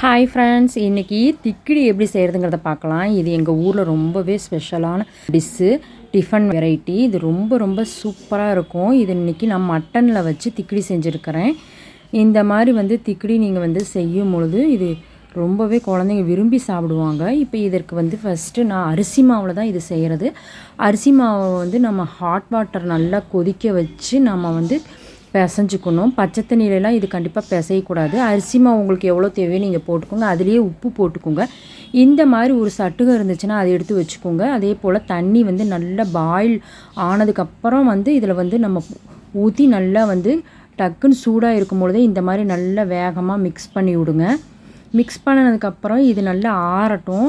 Hi friends இன்றைக்கி திக்கிடி எப்படி செய்கிறதுங்கிறத பார்க்கலாம். இது எங்கள் ஊரில் ரொம்பவே ஸ்பெஷலான டிஷ்ஷு டிஃபன் வெரைட்டி இது ரொம்ப ரொம்ப சூப்பராக இருக்கும். இது இன்றைக்கி நான் மட்டனில் வச்சு திக்கிடி செஞ்சுருக்கிறேன். இந்த மாதிரி வந்து திக்கிடி நீங்கள் வந்து செய்யும் பொழுது இது ரொம்பவே குழந்தைங்க விரும்பி சாப்பிடுவாங்க. இப்போ இதற்கு வந்து ஃபஸ்ட்டு நான் அரிசி மாவில் தான் இது செய்கிறது அரிசி மாவை வந்து நம்ம ஹாட் வாட்டர் நல்லா கொதிக்க வச்சு நம்ம வந்து பிசைஞ்சுக்கணும். பச்சை தண்ணியிலலாம் இது கண்டிப்பாக பிசையக்கூடாது. அரிசி மாவு உங்களுக்கு எவ்வளோ தேவையோ நீங்கள் போட்டுக்கோங்க. அதுலேயே உப்பு போட்டுக்கோங்க. இந்த மாதிரி ஒரு சட்டுகம் இருந்துச்சுன்னா அதை எடுத்து வச்சுக்கோங்க. அதே போல் தண்ணி வந்து நல்லா பாயில் ஆனதுக்கப்புறம் வந்து இதில் வந்து நம்ம ஊற்றி நல்லா வந்து டக்குன்னு சூடாக இருக்கும் பொழுதே இந்த மாதிரி நல்லா வேகமாக மிக்ஸ் பண்ணி விடுங்க. மிக்ஸ் பண்ணினதுக்கப்புறம் இது நல்லா ஆறட்டும்.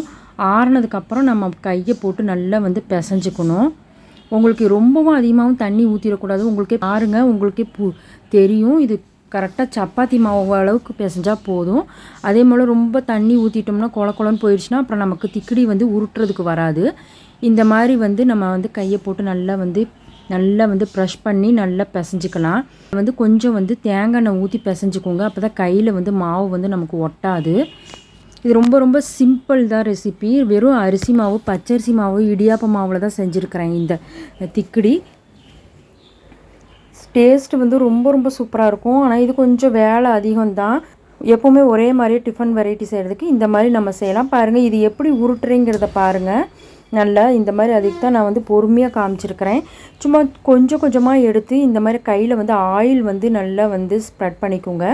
ஆறினதுக்கப்புறம் நம்ம கையை போட்டு நல்லா வந்து பிசைஞ்சுக்கணும். உங்களுக்கு ரொம்பவும் அதிகமாகவும் தண்ணி ஊற்றிடக்கூடாது உங்களுக்கே பாருங்கள் உங்களுக்கே பு தெரியும். இது கரெக்டாக சப்பாத்தி மாவு அளவுக்கு பிசைஞ்சால் போதும். அதே போல் ரொம்ப தண்ணி ஊற்றிட்டோம்னா கொல கொலன்னு போயிடுச்சுன்னா அப்புறம் நமக்கு திக்கடி வந்து உருட்டுறதுக்கு வராது. இந்த மாதிரி வந்து நம்ம வந்து கையை போட்டு நல்லா வந்து நல்லா வந்து ப்ரஷ் பண்ணி நல்லா பிசைஞ்சிக்கலாம். வந்து கொஞ்சம் வந்து தேங்காய் எண்ணெய் ஊற்றி பிசைஞ்சிக்கோங்க. அப்போ தான் கையில் வந்து மாவு வந்து நமக்கு ஒட்டாது. இது ரொம்ப ரொம்ப சிம்பிள் தான் ரெசிபி வெறும் அரிசி மாவு பச்சரிசி மாவு இடியாப்ப மாவில் தான் செஞ்சுருக்கிறேன் இந்த திக்கடி. டேஸ்ட் வந்து ரொம்ப ரொம்ப சூப்பராக இருக்கும். ஆனால் இது கொஞ்சம் வேலை அதிகம் தான். எப்போவுமே ஒரே மாதிரியே டிஃபன் வெரைட்டி செய்கிறதுக்கு இந்த மாதிரி நம்ம செய்யலாம். பாருங்கள் இது எப்படி உருட்டுறேங்கிறத பாருங்கள் நல்லா இந்த மாதிரி அதுக்கு தான் நான் வந்து பொறுமையாக காமிச்சிருக்கிறேன். சும்மா கொஞ்சம் கொஞ்சமாக எடுத்து இந்த மாதிரி கையில் வந்து ஆயில் வந்து நல்லா வந்து ஸ்ப்ரெட் பண்ணிக்கோங்க.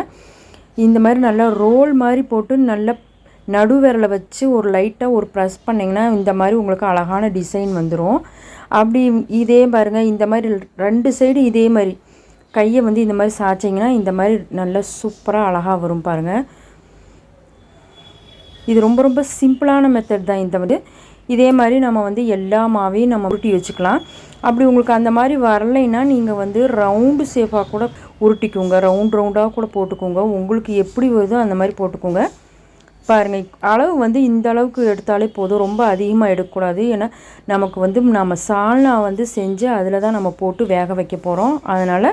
இந்த மாதிரி நல்லா ரோல் மாதிரி போட்டு நல்லா நடுவிரலை வச்சு ஒரு லைட்டாக ஒரு ப்ரெஸ் பண்ணிங்கன்னா இந்த மாதிரி உங்களுக்கு அழகான டிசைன் வந்துடும் அப்படி இதே பாருங்கள் இந்த மாதிரி ரெண்டு சைடு இதே மாதிரி. கையை வந்து இந்த மாதிரி சாய்ச்சிங்கன்னா இந்த மாதிரி நல்லா சூப்பராக அழகாக வரும் பாருங்கள் இது ரொம்ப ரொம்ப சிம்பிளான மெத்தட் தான் இந்த வந்து. இதே மாதிரி நம்ம வந்து எல்லா மாவையும் நம்ம உருட்டி வச்சுக்கலாம். அப்படி உங்களுக்கு அந்த மாதிரி வரலைன்னா நீங்கள் வந்து ரவுண்டு சேஃபாக கூட உருட்டிக்கோங்க. ரவுண்ட் ரவுண்டாக கூட போட்டுக்கோங்க. உங்களுக்கு எப்படி வருதோ அந்த மாதிரி போட்டுக்கோங்க. பாருங்கள் அளவு வந்து இந்த அளவுக்கு எடுத்தாலே போதும். ரொம்ப அதிகமாக எடுக்கக்கூடாது. ஏன்னா நமக்கு வந்து நம்ம சால்னா வந்து செஞ்சு அதில் தான் நம்ம போட்டு வேக வைக்க போகிறோம் அதனால்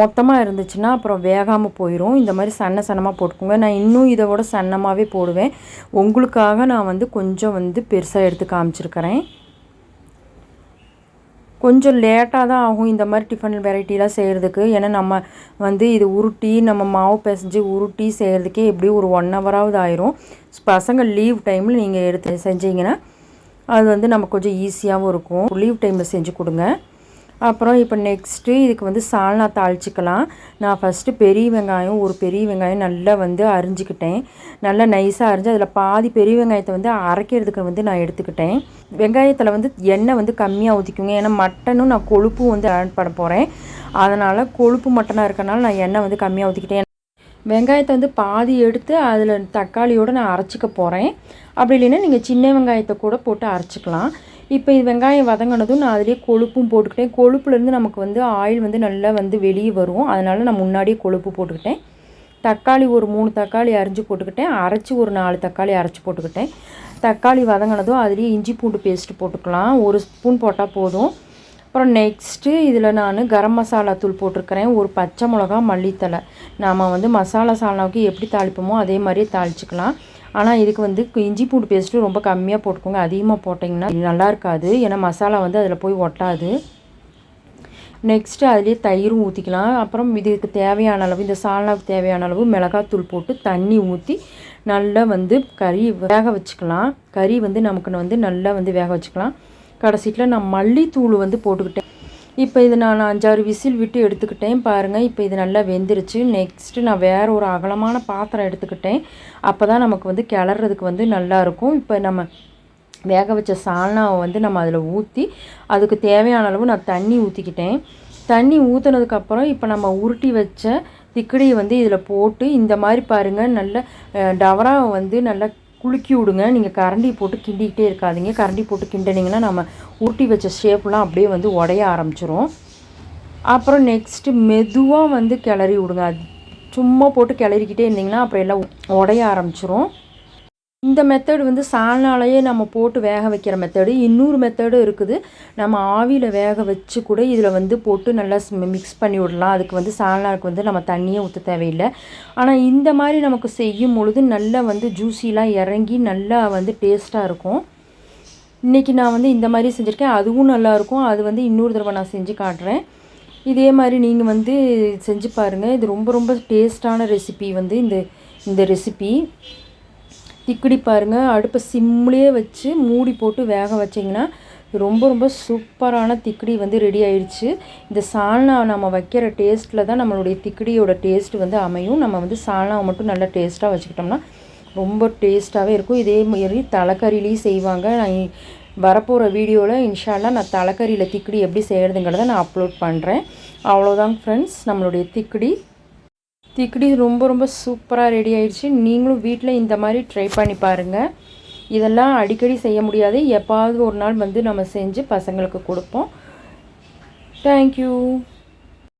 மொத்தமாக இருந்துச்சுன்னா அப்புறம் வேகாமல் போயிடும் இந்த மாதிரி சன்ன சன்னமாக போட்டுக்கோங்க. நான் இன்னும் இதை விட சன்னமாகவே போடுவேன். உங்களுக்காக நான் வந்து கொஞ்சம் வந்து பெருசாக எடுத்து காமிச்சிருக்கிறேன். கொஞ்சம் லேட்டாக தான் ஆகும் இந்த மாதிரி டிஃபன் வெரைட்டிலாம் செய்கிறதுக்கு ஏன்னா நம்ம வந்து இது உருட்டி நம்ம மாவு பிசைஞ்சு உருட்டி செய்கிறதுக்கே எப்படியும் ஒரு ஒன் ஹவராவது ஆயிரும். பசங்க லீவ் டைமில் நீங்கள் எடுத்து செஞ்சீங்கன்னா அது வந்து நமக்கு கொஞ்சம் ஈஸியாகவும் இருக்கும். லீவ் டைமில் செஞ்சு கொடுங்க. அப்புறம் இப்போ நெக்ஸ்ட்டு இதுக்கு வந்து சால்னா தாளிச்சிக்கலாம். நான் ஃபஸ்ட்டு பெரிய வெங்காயம் ஒரு பெரிய வெங்காயம் நல்லா வந்து அரிஞ்சிக்கிட்டேன். நல்லா நைஸாக அரிஞ்சு அதில் பாதி பெரிய வெங்காயத்தை வந்து அரைக்கிறதுக்கு வந்து நான் எடுத்துக்கிட்டேன். வெங்காயத்தில் வந்து எண்ணெய் வந்து கம்மியாக ஊற்றிக்குங்க ஏன்னா மட்டனும் நான் கொழுப்பும் வந்து ஆட் பண்ண போகிறேன் அதனால் கொழுப்பு மட்டனாக இருக்கனால நான் எண்ணெய் வந்து கம்மியாக ஊற்றிக்கிட்டேன் வெங்காயத்தை வந்து பாதி எடுத்து அதில் தக்காளியோடு நான் அரைச்சிக்க போகிறேன் அப்படி இல்லைன்னா நீங்கள் சின்ன வெங்காயத்தை கூட போட்டு அரைச்சிக்கலாம். இப்போ இது வெங்காயம் வதங்கினதும் நான் அதிலே கொழுப்பும் போட்டுக்கிட்டேன். கொழுப்புலேருந்து நமக்கு வந்து ஆயில் வந்து நல்லா வந்து வெளியே வரும். அதனால் நான் முன்னாடியே கொழுப்பு போட்டுக்கிட்டேன். தக்காளி ஒரு மூணு தக்காளி அரைஞ்சி போட்டுக்கிட்டேன். அரைச்சி ஒரு நாலு தக்காளி அரைச்சி போட்டுக்கிட்டேன். தக்காளி வதங்கினதும் அதுலேயே இஞ்சி பூண்டு பேஸ்ட்டு போட்டுக்கலாம். ஒரு ஸ்பூன் போட்டால் போதும். அப்புறம் நெக்ஸ்ட்டு இதில் நான் கரம் மசாலா தூள் போட்டிருக்கிறேன். ஒரு பச்சை மிளகா மல்லித்தலை நாம் வந்து மசாலா சாலாவுக்கு எப்படி தாளிப்போமோ அதே மாதிரியே தாளிச்சிக்கலாம். ஆனால் இதுக்கு வந்து இஞ்சி பூண்டு பேஸ்ட்டு ரொம்ப கம்மியாக போட்டுக்கோங்க. அதிகமாக போட்டிங்கன்னா நல்லா இருக்காது. ஏன்னா மசாலா வந்து அதில் போய் ஒட்டாது. நெக்ஸ்ட்டு அதுலேயே தயிரும் ஊற்றிக்கலாம் அப்புறம் இதுக்கு தேவையான அளவு இந்த சால்னாவுக்கு தேவையான அளவு மிளகாத்தூள் போட்டு தண்ணி ஊற்றி நல்லா வந்து கறி வேக வச்சுக்கலாம். கறி வந்து நமக்கு வந்து நல்லா வந்து வேக வச்சுக்கலாம். கடைசியில் நான் மல்லித்தூள் வந்து போட்டுக்கிட்டேன். இப்போ இது நான் அஞ்சாறு விசில் விட்டு எடுத்துக்கிட்டேன் பாருங்கள் இப்போ இது நல்லா வெந்துருச்சு. நெக்ஸ்ட்டு நான் வேறு ஒரு அகலமான பாத்திரம் எடுத்துக்கிட்டேன். அப்போ தான் நமக்கு வந்து கிளறதுக்கு வந்து நல்லாயிருக்கும் இப்போ நம்ம வேக வச்ச சால்னாவை வந்து நம்ம அதில் ஊற்றி அதுக்கு தேவையான அளவு நான் தண்ணி ஊற்றிக்கிட்டேன் தண்ணி ஊற்றுனதுக்கப்புறம் இப்போ நம்ம உருட்டி வச்ச திக்கடியை வந்து இதில் போட்டு இந்த மாதிரி பாருங்கள் நல்ல டவராவை வந்து நல்லா குலுக்கி விடுங்க. நீங்கள் கரண்டி போட்டு கிண்டிக்கிட்டே இருக்காதிங்க. கரண்டி போட்டு கிண்டினீங்கன்னா நம்ம ஊட்டி வச்ச ஷேப்லாம் அப்படியே வந்து உடைய ஆரம்பிச்சிரும். அப்புறம் நெக்ஸ்ட்டு மெதுவாக வந்து கிளறி விடுங்க. அது சும்மா போட்டு கிளறிக்கிட்டே இருந்தீங்கன்னா அப்புறம் எல்லாம் உடைய ஆரம்பிச்சிரும். இந்த மெத்தடு வந்து சால்னாலேயே நம்ம போட்டு வேக வைக்கிற மெத்தடு இன்னொரு மெத்தடும் இருக்குது. நம்ம ஆவியில் வேக வச்சு கூட இதில் வந்து போட்டு நல்லா மிக்ஸ் பண்ணி விடலாம். அதுக்கு வந்து சால்னாவுக்கு வந்து நம்ம தண்ணியே ஊற்ற தேவையில்லை. ஆனால் இந்த மாதிரி நமக்கு செய்யும் பொழுது நல்லா வந்து ஜூஸிலாம் இறங்கி நல்லா வந்து டேஸ்ட்டாக இருக்கும். இன்றைக்கி நான் வந்து இந்த மாதிரி செஞ்சுருக்கேன். அதுவும் நல்லாயிருக்கும் அது வந்து இன்னொரு தடவை நான் செஞ்சு காட்டுறேன். இதே மாதிரி நீங்கள் வந்து செஞ்சு பாருங்கள் இது ரொம்ப ரொம்ப டேஸ்ட்டான ரெசிபி வந்து இந்த இந்த ரெசிபி திக்கடி பாருங்கள் அடுப்பை சிம்லேயே வச்சு மூடி போட்டு வேக வச்சிங்கன்னா ரொம்ப ரொம்ப சூப்பரான திக்கடி வந்து ரெடி ஆயிடுச்சு. இந்த சால்னா நம்ம வைக்கிற டேஸ்ட்டில் தான் நம்மளுடைய திக்கடியோட டேஸ்ட் வந்து அமையும். நம்ம வந்து சால்னாவை மட்டும் நல்லா டேஸ்ட்டாக வச்சுக்கிட்டோம்னா ரொம்ப டேஸ்ட்டாகவே இருக்கும். இதே மாதிரி தலைக்கறிலையும் செய்வாங்க. நான் வரப்போகிற வீடியோவில் இன்ஷால்லா நான் தலைக்கறியில் திக்கடி எப்படி செய்கிறதுங்கிறத நான் அப்லோட் பண்ணுறேன் அவ்வளோதாங்க ஃப்ரெண்ட்ஸ் நம்மளுடைய திக்கடி திக்கடி ரொம்ப ரொம்ப சூப்பராக ரெடி ஆயிடுச்சு நீங்களும் வீட்டில் இந்த மாதிரி ட்ரை பண்ணி பாருங்கள் இதெல்லாம் அடிக்கடி செய்ய முடியாது. எப்பாவது ஒரு நாள் வந்து நம்ம செஞ்சு பசங்களுக்கு கொடுப்போம். தேங்க்யூ